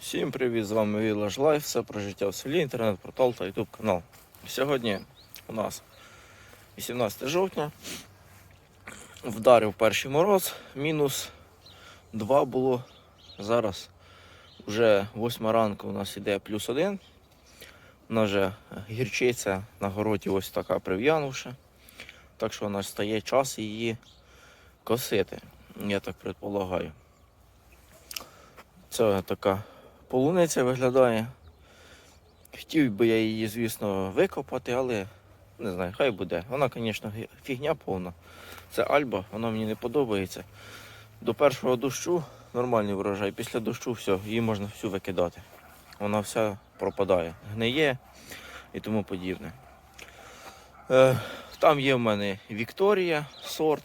Всім привіт! З вами Village Life, все про життя в селі, інтернет-портал та YouTube канал. Сьогодні у нас 18 жовтня. Вдарив перший мороз, мінус 2 було. Зараз вже 8 ранку у нас іде плюс 1. У нас вже гірчиця на городі ось така прив'янувша. Так що у нас стає час її косити, я так предполагаю. Це така полуниця виглядає. Хотів би я її, звісно, викопати, але не знаю, хай буде. Вона, звісно, фігня повна. Це Альба, вона мені не подобається. До першого дощу нормальний врожай, після дощу все, її можна всю викидати. Вона вся пропадає, гниє і тому подібне. Е, там є в мене Вікторія сорт.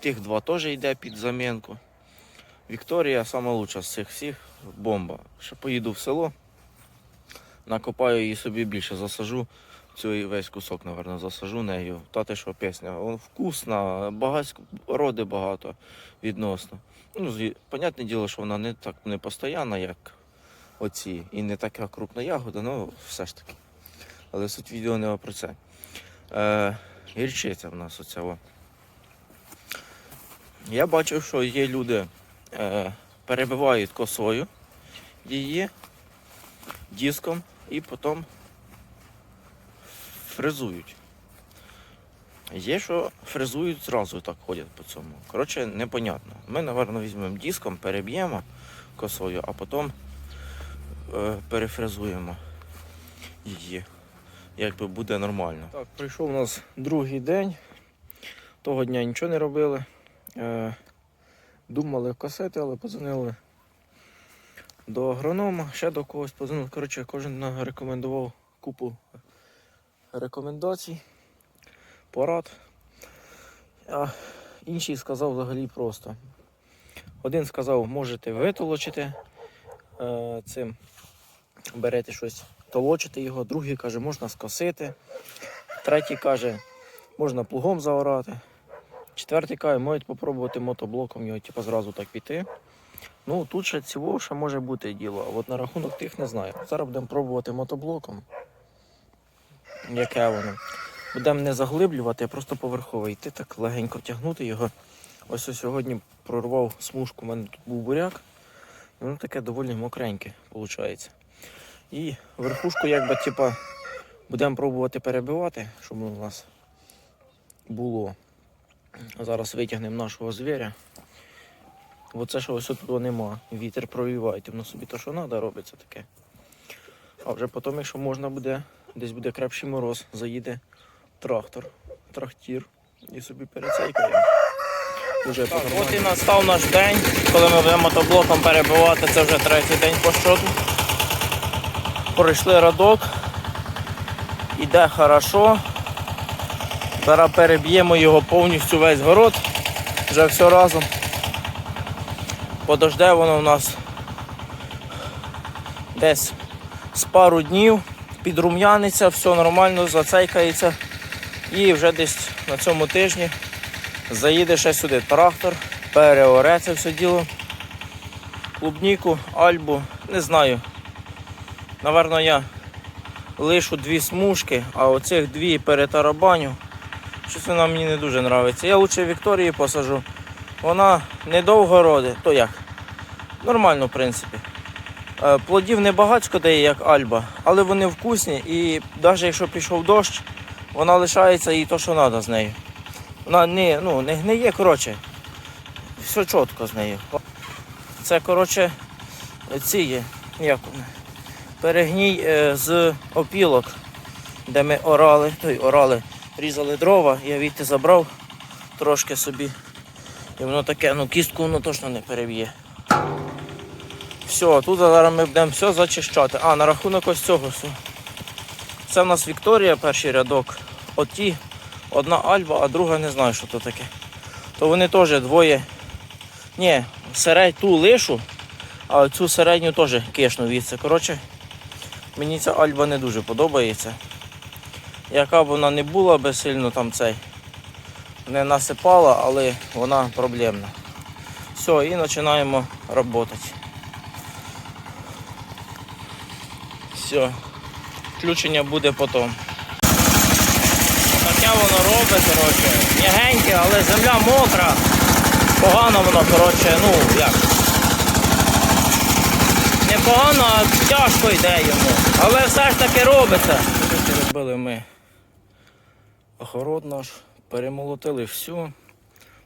Тих два теж йде під замінку. Вікторія лучша з цих всіх бомба. Ще поїду в село, накопаю її собі більше, засажу. Цей весь кусок, напевно, засажу нею. Та те, що пісня. Вона вкусна, багатсько, роди багато відносно. Ну, понятне діло, що вона не так не постійна, як оці, і не така крупна ягода, ну все ж таки. Але суть відео не про це. Е, гірчиця в нас оця. О. Я бачив, що є люди перебивають косою її диском і потім фрезують. Є, що фрезують зразу так ходять по цьому. Коротше, непонятно. Ми, напевно, візьмемо диском, переб'ємо косою, а потім е, перефрезуємо її. Якби буде нормально. Так, прийшов у нас другий день. Того дня нічого не робили. Е, думали косити, але подзвонили до агронома, ще до когось подзвонили. Коротше, кожен рекомендував купу рекомендацій, порад. А інший сказав взагалі просто. Один сказав, можете витолочити е, цим, берете щось, толочити його, другий каже, можна скосити, третій каже, можна плугом заорати. Четвертий каже, можуть попробувати мотоблоком його типу, зразу так піти. Ну, тут ще цього ще може бути діло, а от на рахунок тих не знаю. Зараз будемо пробувати мотоблоком. Яке воно. Будемо не заглиблювати, а просто поверхово йти, так легенько тягнути його. Ось ось сьогодні прорвав смужку, у мене тут був буряк. І воно таке доволі мокреньке, виходить. І верхушку, якби, типа, будемо пробувати перебивати, щоб у нас було. Зараз витягнемо нашого звіря. Оце що ось тут нема. Вітер провіває, воно собі то, що треба, робиться таке. А вже потім, якщо можна буде, десь буде крепший мороз, заїде трактор, трактір і собі перецейкає. Уже так, от і настав наш день, коли ми будемо мотоблоком перебивати, це вже третій день по щоту. Пройшли радок. Іде хорошо. Зараз переб'ємо його повністю весь город. Вже все разом. Подожде воно у нас десь з пару днів, підрум'яниться, все нормально, зацейкається. І вже десь на цьому тижні заїде ще сюди трактор, переоре це все діло. Клубніку, альбу, не знаю. Наверно, я лишу дві смужки, а оцих дві перетарабаню. Щось вона мені не дуже подобається. Я лучше Вікторії посажу. Вона недовго родить, то як? Нормально, в принципі. Е, Плодів не багатько дає, як Альба, але вони вкусні і навіть якщо пішов дощ, вона лишається і то, що треба з нею. Вона не, ну, не гниє, коротше. Все чітко з нею. Це, коротше, ці є, як перегній е, з опілок, де ми орали, той орали, різали дрова, я відти забрав трошки собі. І воно таке, ну кістку воно точно не переб'є. Все, тут зараз ми будемо все зачищати. А, на рахунок ось цього все. Це в нас Вікторія, перший рядок. Оті, одна Альба, а друга не знаю, що то таке. То вони теж двоє. Ні, середь ту лишу, а цю середню теж кишну відси. Коротше, мені ця Альба не дуже подобається. Яка б вона не була би сильно там цей не насипала, але вона проблемна. Все, і починаємо працювати. Все. Включення буде потім. Таке воно робить, коротше. М'ягеньке, але земля мокра. Погано воно, коротше, ну як. Непогано, а тяжко йде йому. Але все ж таки робиться. Робили ми огород наш, перемолотили всю.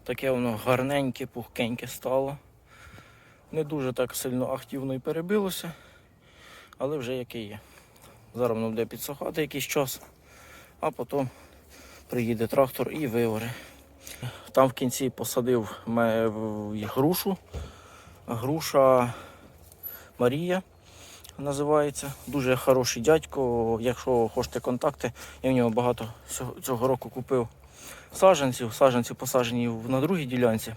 Таке воно гарненьке, пухкеньке стало. Не дуже так сильно активно і перебилося, але вже яке є. Зараз воно буде підсохати якийсь час, а потім приїде трактор і виоре. Там в кінці посадив грушу. Груша Марія називається. Дуже хороший дядько. Якщо хочете контакти, я в нього багато цього- року купив саджанців. Саджанці посаджені на другій ділянці.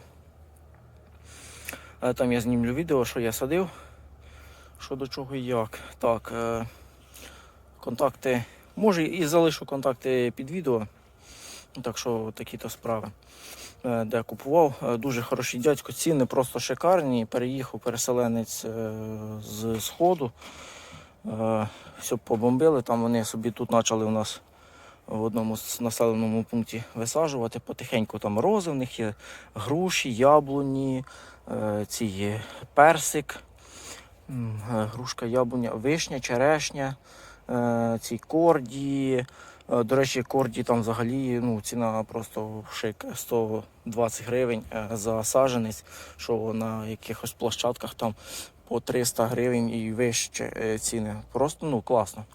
Е, Там я знімлю відео, що я садив, що до чого і як. Так, е, контакти. Може і залишу контакти під відео. Так що такі-то справи. Е, Де купував. Е, Дуже хороший дядько, ціни просто шикарні. Переїхав переселенець е, з сходу. Все побомбили. Там вони собі тут почали у нас в одному з населеному пункті висаджувати. Потихеньку там рози в них є, груші, яблуні, ці персик, грушка, яблуня, вишня, черешня, ці корді. Е, До речі, корді там взагалі ну, ціна просто шик 120 гривень е, за саджанець, що на якихось площадках там по 300 гривень і вище е, ціни. Просто ну класно.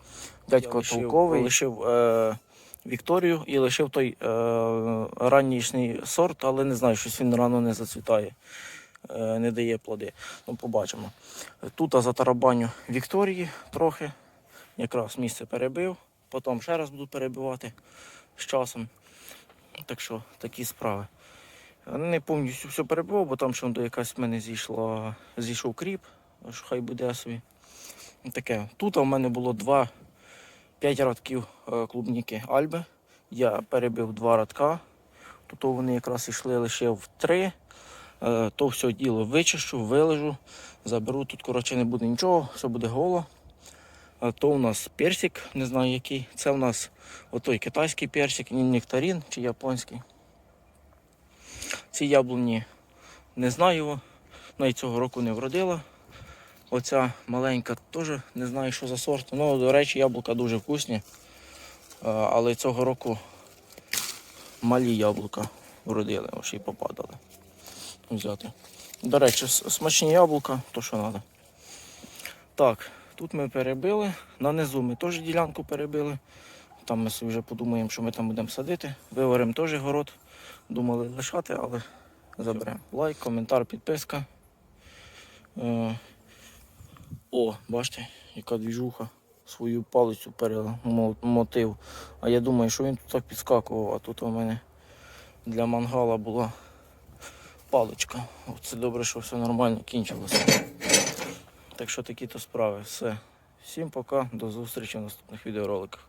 Дядько лишив- толковий лишив е, Вікторію і лишив той е, раннішній сорт, але не знаю, щось він рано не зацвітає, е, не дає плоди. Ну, побачимо. Тут затарабаню Вікторії трохи, якраз місце перебив, потім ще раз буду перебивати з часом. Так що такі справи. Не повністю все перебивав, бо там ще якась в мене зійшла, зійшов кріп, що хай буде собі. Таке. Тут у мене було два 5 радків е, клубніки Альби. Я перебив два радка. Тут вони якраз йшли лише в три. Е, То все діло вичищу, вилежу, заберу. Тут, коротше, не буде нічого, все буде голо. То у нас персик, не знаю який. Це у нас отой китайський персик, нектарин чи японський. Ці яблуні не знаю навіть цього року не вродила. Оця маленька теж не знаю, що за сорт. Ну, до речі, яблука дуже вкусні. Але цього року малі яблука вродили, ось і попадали. Взяти. До речі, смачні яблука, то що треба. Так, тут ми перебили. На низу ми теж ділянку перебили. Там ми вже подумаємо, що ми там будемо садити. Виваримо теж город. Думали лишати, але заберемо. Лайк, коментар, підписка. Е, о, бачите, яка двіжуха. Свою палицю перемотив. А я думаю, що він тут так підскакував, а тут у мене для мангала була паличка. Це добре, що все нормально кінчилося. Так що такі то справи. Все. Всім пока, до зустрічі в наступних відеороликах.